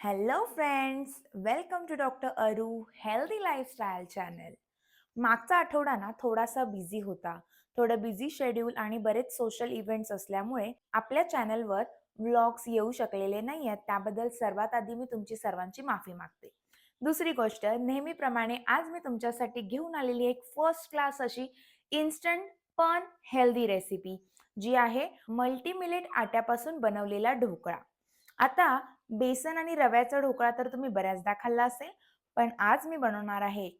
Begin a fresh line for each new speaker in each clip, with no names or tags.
Hello friends welcome to doctor Aru healthy lifestyle channel मागचा आठवडा ना थोडासा बिझी होता. थोडं बिझी शेड्यूल आणि बरेच सोशल इव्हेंट्स असल्यामुळे आपल्या चॅनलवर व्लॉग्स येऊ शकलेले नाही आहेत त्याबद्दल सर्वात आधी मी तुमची सर्वांची माफी मागते. दुसरी गोष्ट नेहमीप्रमाणे आज मी तुमच्यासाठी घेऊन आलेली एक फर्स्ट क्लास अशी इन्स्टंट पण हेल्दी रेसिपी जी आहे मल्टीमिलेट आट्यापासून बनवलेला ढोकळा. आता बेसन आणि रव्याचा ढोकळा तर तुम्ही बऱ्याचदा खाल्ला असेल पण आज मी बनवणार आहे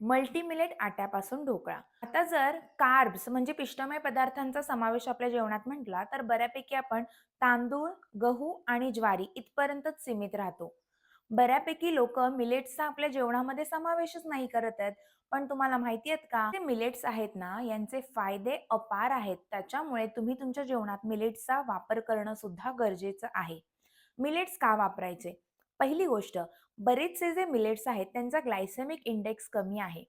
मल्टीमिलेट आट्यापासून ढोकळा. आता जर कार्ब्स म्हणजे पिष्टमय पदार्थांचा समावेश आपल्या जेवणात म्हटला तर बऱ्यापैकी आपण तांदूळ गहू आणि ज्वारी इथपर्यंतच सीमित राहतो. बऱ्यापैकी लोक मिलेट्सचा आपल्या जेवणामध्ये समावेशच नाही करत आहेत पण तुम्हाला माहिती आहेत का? ते मिलेट्स आहेत ना यांचे फायदे अपार आहेत त्याच्यामुळे तुम्ही तुमच्या जेवणात मिलेट्सचा वापर करणं सुद्धा गरजेचं आहे. मिलेट्स का वापरायचे? पहिली गोष्ट बरेचसे जे मिलेट्स आहेत त्यांचा ग्लायसेमिक इंडेक्स कमी आहे.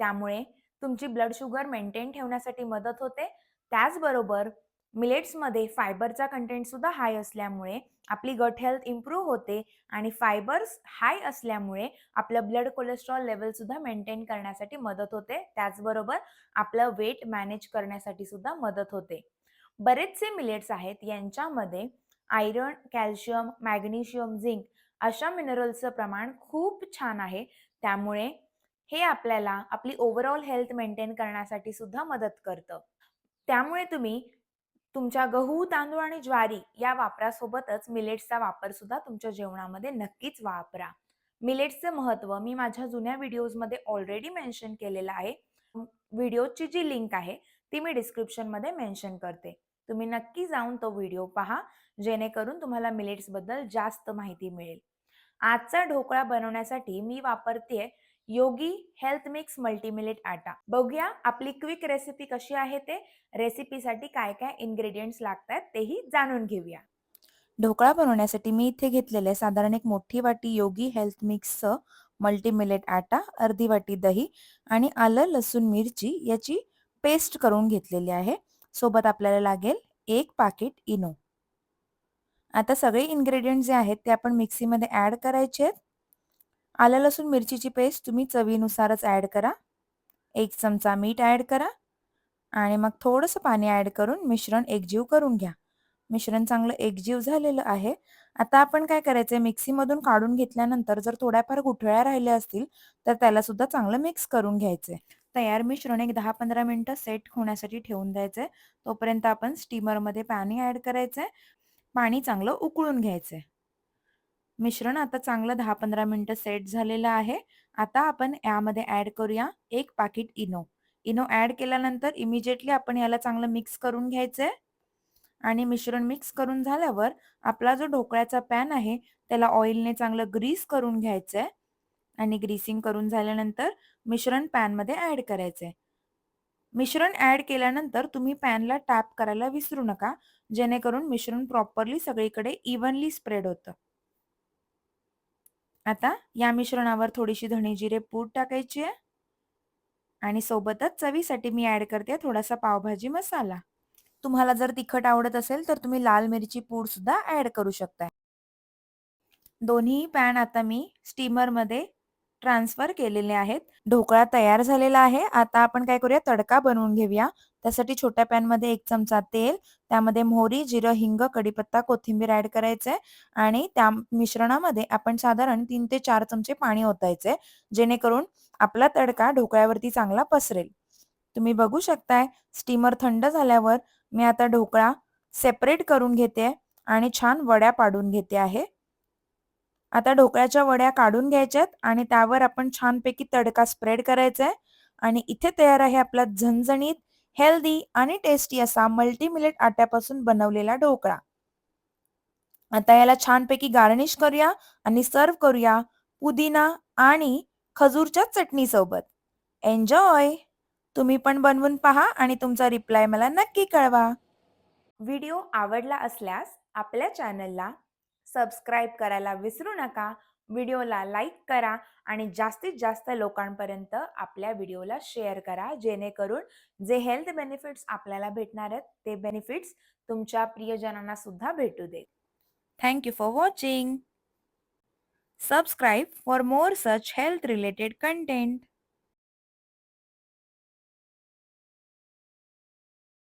त्यामुळे तुमची ब्लड शुगर मेंटेन ठेवण्यासाठी मदत होते. त्याचबरोबर मिलेट्समध्ये फायबरचा कंटेंट सुद्धा हाय असल्यामुळे आपली गट हेल्थ इम्प्रूव्ह होते आणि फायबर्स हाय असल्यामुळे आपलं ब्लड कोलेस्ट्रॉल लेवल सुद्धा मेंटेन करण्यासाठी मदत होते. त्याचबरोबर आपलं वेट मॅनेज करण्यासाठी सुद्धा मदत होते. बरेचसे मिलेट्स आहेत यांच्यामध्ये आयरन कॅल्शियम मॅग्नेशियम झिंक अशा मिनरल्सचं प्रमाण खूप छान आहे. त्यामुळे हे आपल्याला आपली ओव्हरऑल हेल्थ मेंटेन करण्यासाठी सुद्धा मदत करतं. त्यामुळे तुम्ही तुमच्या गहू तांदूळ आणि ज्वारी या वापरासोबतच मिलेट्सचा वापर सुद्धा तुमच्या जेवणामध्ये नक्कीच वापरा. मिलेट्सचं महत्त्व मी माझ्या जुन्या व्हिडिओजमध्ये ऑलरेडी मेन्शन केलेलं आहे. व्हिडिओची जी लिंक आहे ती मी डिस्क्रिप्शनमध्ये मेन्शन करते. तुम्ही नक्की जाऊन तो व्हिडिओ पहा जेणेकरून तुम्हाला मिलेट्सबद्दल जास्त माहिती मिळेल. आजचा ढोकळा बनवण्यासाठी मी वापरते योगी हेल्थ मिक्स मल्टीमिलेट आटा. बघूया आपली क्विक रेसिपी कशी आहे ते रेसिपीसाठी काय काय इन्ग्रेडियंट्स लागतात तेही जाणून घेऊया. ढोकळा बनवण्यासाठी मी इथे घेतलेले साधारण एक मोठी वाटी योगी हेल्थ मिक्सचं मल्टीमिलेट आटा अर्धी वाटी दही आणि आलं लसूण मिरची याची पेस्ट करून घेतलेली आहे. सोबत आपल्याला लागेल एक पाकिट इनो. आता सगळे इन्ग्रेडियंट जे आहेत ते आपण मिक्सीमध्ये ॲड करायचे आहेत. आलं लसूण मिरचीची पेस्ट तुम्ही चवीनुसारच ॲड करा. एक चमचा मीठ ॲड करा. आणि मग थोडंसं पाणी ॲड करून मिश्रण एकजीव करून घ्या. मिश्रण चांगलं एकजीव झालेलं आहे. आता आपण काय करायचंय? मिक्सीमधून काढून घेतल्यानंतर जर थोड्याफार गुठळ्या राहिल्या असतील तर त्याला सुद्धा चांगलं मिक्स करून घ्यायचंय. तयार मिश्रण एक दहा पंधरा मिनटं सेट होण्यासाठी ठेवून द्यायचंय. तोपर्यंत आपण स्टीमरमध्ये पाणी ॲड करायचंय. पाणी चांगलं उकळून घ्यायचंय. मिश्रण आता चांगलं दहा पंधरा मिनटं सेट झालेलं आहे. आता आपण यामध्ये ॲड करूया एक पाकिट इनो. इनो ॲड केल्यानंतर इमिजिएटली आपण याला चांगलं मिक्स करून घ्यायचंय. आणि मिश्रण मिक्स करून झाल्यावर आपला जो ढोकळ्याचा पॅन आहे त्याला ऑइलने चांगलं ग्रीस करून घ्यायचं आहे आणि ग्रीसिंग करून झाल्यानंतर मिश्रण पॅनमध्ये ॲड करायचे मिश्रण ॲड केल्यानंतर तुम्ही पॅनला टॅप करायला विसरू नका जेणेकरून मिश्रण प्रॉपरली सगळीकडे इव्हनली स्प्रेड होतं. आता या मिश्रणावर थोडीशी धणे जिरे पूड टाकायची आहे. आणि सोबतच चवीसाठी मी ॲड करते थोडासा पावभाजी मसाला. तुम्हाला जर तिखट आवडत असेल तर तुम्ही लाल मिरची पूड सुद्धा ॲड करू शकता दोन्ही पॅन आता मी स्टीमरमध्ये ट्रान्सफर केलेले आहेत. ढोकळा तयार झालेला आहे. आता आपण काय करूया? तडका बनवून घेऊया. त्यासाठी छोट्या पॅनमध्ये एक चमचा तेल त्यामध्ये मोहरी जिरं हिंग कढीपत्ता कोथिंबीर ऍड करायचंय. आणि त्या मिश्रणामध्ये आपण साधारण तीन ते चार चमचे पाणी ओतायचे जेणेकरून आपला तडका ढोकळ्यावरती चांगला पसरेल. तुम्ही बघू शकताय स्टीमर थंड झाल्यावर मी आता ढोकळा सेपरेट करून घेते आणि छान वड्या पाडून घेते आहे. आता ढोकळ्याच्या वड्या काढून घ्यायच्यात आणि त्यावर आपण छानपैकी तडका स्प्रेड करायचा आहे आणि इथे तयार आहे आपला झणझणीत हेल्दी आणि टेस्टी असा मल्टीमिलेट आट्यापासून बनवलेला ढोकळा. आता याला छानपैकी गार्निश करूया आणि सर्व करूया पुदिना आणि खजूरच्या चटणी सोबत एन्जॉय तुम्ही पण बनवून पहा आणि तुमचा रिप्लाय मला नक्की कळवा. व्हिडिओ आवडला असल्यास आपल्या चॅनलला सबस्क्राईब करायला विसरू नका. व्हिडिओला लाईक करा आणि जास्तीत जास्त लोकांपर्यंत आपल्या व्हिडिओला शेअर करा. जेणेकरून जे हेल्थ बेनिफिट्स आपल्याला भेटणार आहेत ते बेनिफिट्स तुमच्या प्रियजनांना सुद्धा भेटू दे thank you for watching. Subscribe for more such health related content.